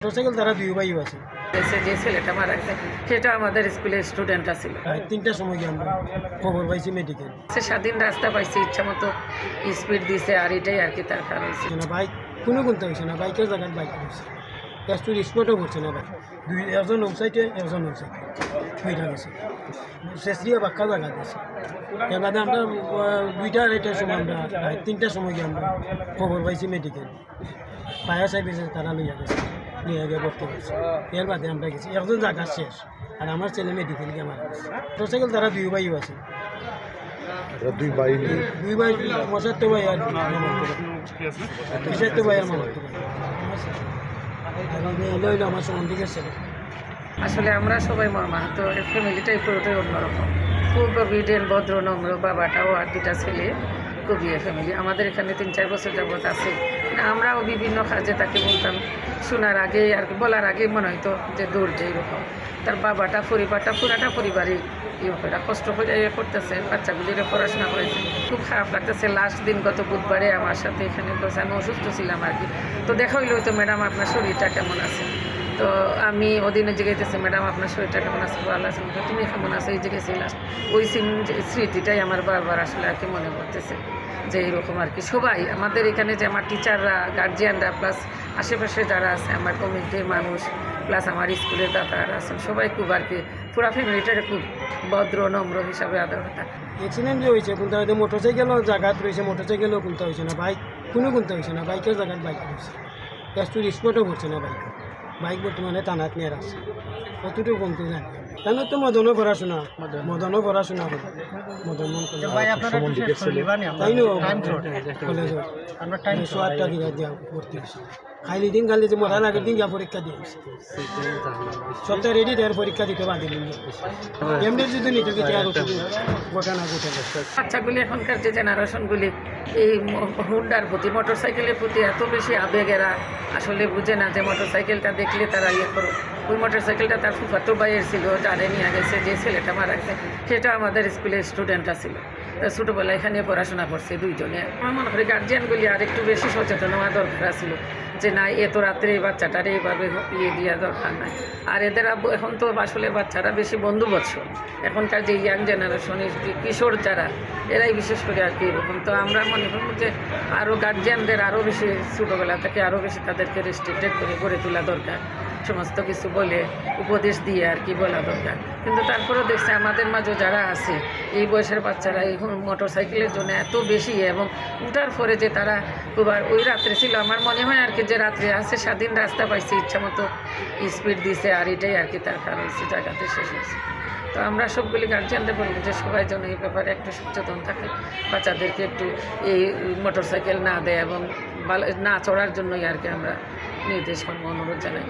Motorcycle তারা দুই ভাইও আছে যে ছেলেটা মারা গেছে সেটা আমাদের স্কুলের স্টুডেন্ট ছিল। তিনটার সময় গিয়ে আমরা খবর পাইছি মেডিকেল সে স্বাধীন রাস্তা পাইছে ইচ্ছা মতো স্পিড দিছে আর এটাই আর কি তার কারণ ছিল না বাইক কোনো গুনতে হয়েছে না বাইকের জায়গায় বাইক হয়েছে গ্যাসটুর স্পটও করছে না বাইক দুই একজন ওয়েবসাইটে একজন ওয়েবসাইটে হয়ে গেছে বাক্কা জায়গা দিয়েছে এবারে আমরা দুইটা আড়াইটার সময় আমরা তিনটার সময় গিয়ে আমরা খবর পাইছি মেডিকেল ফায়ার সার্ভিসে তারা লইয়া গেছে। নিয়ে গিয়ে ভর্তি করছে এর বাদে আমরা গেছি। একজন জায়গা শেষ আর আমার ছেলে মেডিকেল গিয়ে মারা গেছে। মোটরসাইকেল তারা দুই ভাইও আছে। দুই নিয়ে দুই ভাই মশার তো ভাই আর ভাই ভাই আর ভাই হইল আমার সম্বন্ধিকের ছেলে। আসলে আমরা সবাই মর্মাহত ফ্যামিলিটাই পুরোটাই অন্যরকম। খুব অভিডেন্ট ভদ্র নম্র বাবাটাও আর দুটা ছেলে। খুবই ফ্যামিলি আমাদের এখানে তিন, চার বছর যাবত আছে। আমরাও বিভিন্ন কাজে তাকে বলতাম, শোনার আগে আর বলার আগে মনে হইতো যে দৌড় যে এরকম। তার বাবাটা, পরিবারটা পুরাটা পরিবারই ইয়ে কষ্ট করে ইয়ে করতেছে বাচ্চাগুলিরে পড়াশোনা করেছে। খুব খারাপ লাগতেছে। লাস্ট দিন গত বুধবারে আমার সাথে এখানে আমি অসুস্থ ছিলাম আর কি। তো দেখা হইল তো ম্যাডাম, আপনার শরীরটা কেমন আছে? তো আমি ওদিনে জিজ্ঞাসা ম্যাডাম, আপনার শরীরটা কেমন আছে? ভালো আছে তুমি কেমন আছো? এই জিজ্ঞেস লাস্ট ওই সিন- স্মৃতিটাই আমার বারবার আসলে আর কি মনে পড়তেছে যে এরকম আর কি। সবাই, আমাদের এখানে যে আমার টিচাররা গার্জিয়ানরা প্লাস আশেপাশে যারা আছে, আমার কমিটির মানুষ প্লাস আমার স্কুলের দাদারা আছেন, সবাই খুব আর কি, পুরা ফ্যামিলিটাকে খুব ভদ্র, নম্র হিসাবে আদর কথা যে হয়েছে, কোনটা হয়তো মোটরসাইকেলও জায়গাত রয়েছে মোটরসাইকেলও কোনটা হয়েছে না বাইক কোনো কোনটা হয়েছে না বাইকের জায়গায় বাইক গ্যাসটুর স্পটও করছে না বাইক বাইক বর্তমানে টানাত নিয়ে আছে। কতটুকু কমতে যায় কেন তো মদনও পড়াশোনা? মদনও পড়াশোনা করে। মদন মন তাই নো? কলেজত সোয়ারটা দিঘা দিয়া ভর্তি হয়েছে। খাইলি দিন খালি মরার আগের দিন যা পরীক্ষা দিয়ে সপ্তাহে রেডি দেওয়ার পরীক্ষা দিতে বাদিল এমনি যদি নিতে বাচ্চাগুলি এখনকার যে জেনারেশনগুলি এই হুন্ডার প্রতি মোটর সাইকেলের প্রতি এত বেশি আবেগেরা আসলে বুঝে না যে মোটর সাইকেলটা দেখলে তারা ইয়ে করো ওই মোটর সাইকেলটা তার ফুফাতো ভাইয়ের ছিল যারে নিয়ে গেছে, যে ছেলেটা মারা গেছে, সেটা আমাদের স্কুলের স্টুডেন্টরা ছিল। তা এখানে পড়াশোনা করছে দুইজনে। আমার মনে করি গার্জিয়ানগুলি আর একটু বেশি সচেতন হওয়া দরকার ছিল যে না এত রাত্রে এই বাচ্চাটারে এইভাবে ইয়ে দেওয়া দরকার নাই। আর এদের এখন তো আসলে বাচ্চারা বেশি বন্ধু বছর এখনকার যে ইয়াং জেনারেশন কিশোর যারা, এরাই বিশেষ করে আর কি এরকম। তো আমরা মনে করব যে আরও গার্জিয়ানদের আরও বেশি ছোটোবেলা থেকে আরও বেশি তাদেরকে রেস্ট্রিক্টেড করে গড়ে তোলা দরকার। সমস্ত কিছু বলে উপদেশ দিয়ে আর কি বলা দরকার। কিন্তু তারপরেও দেখছে আমাদের মাঝে যারা আছে, এই বয়সের বাচ্চারা এই মোটর সাইকেলের জন্য এত বেশি এবং উঠার পরে যে তারা খুব আর ওই রাত্রে ছিল, আমার মনে হয় আর কি যে রাত্রে আছে, স্বাধীন রাস্তা পাইছে, ইচ্ছা মতো স্পিড দিছে আর এটাই আর কি তার কারণ হচ্ছে জায়গাতে শেষ হয়েছে। তো আমরা সবগুলি গার্জিয়ানদের বলব যে সবাই যেন এই ব্যাপারে একটু সচেতন থাকে, বাচ্চাদেরকে একটু এই মোটর সাইকেল না দেয় এবং না চড়ার জন্যই আর কি আমরা নির্দেশ অনুরোধ জানাই।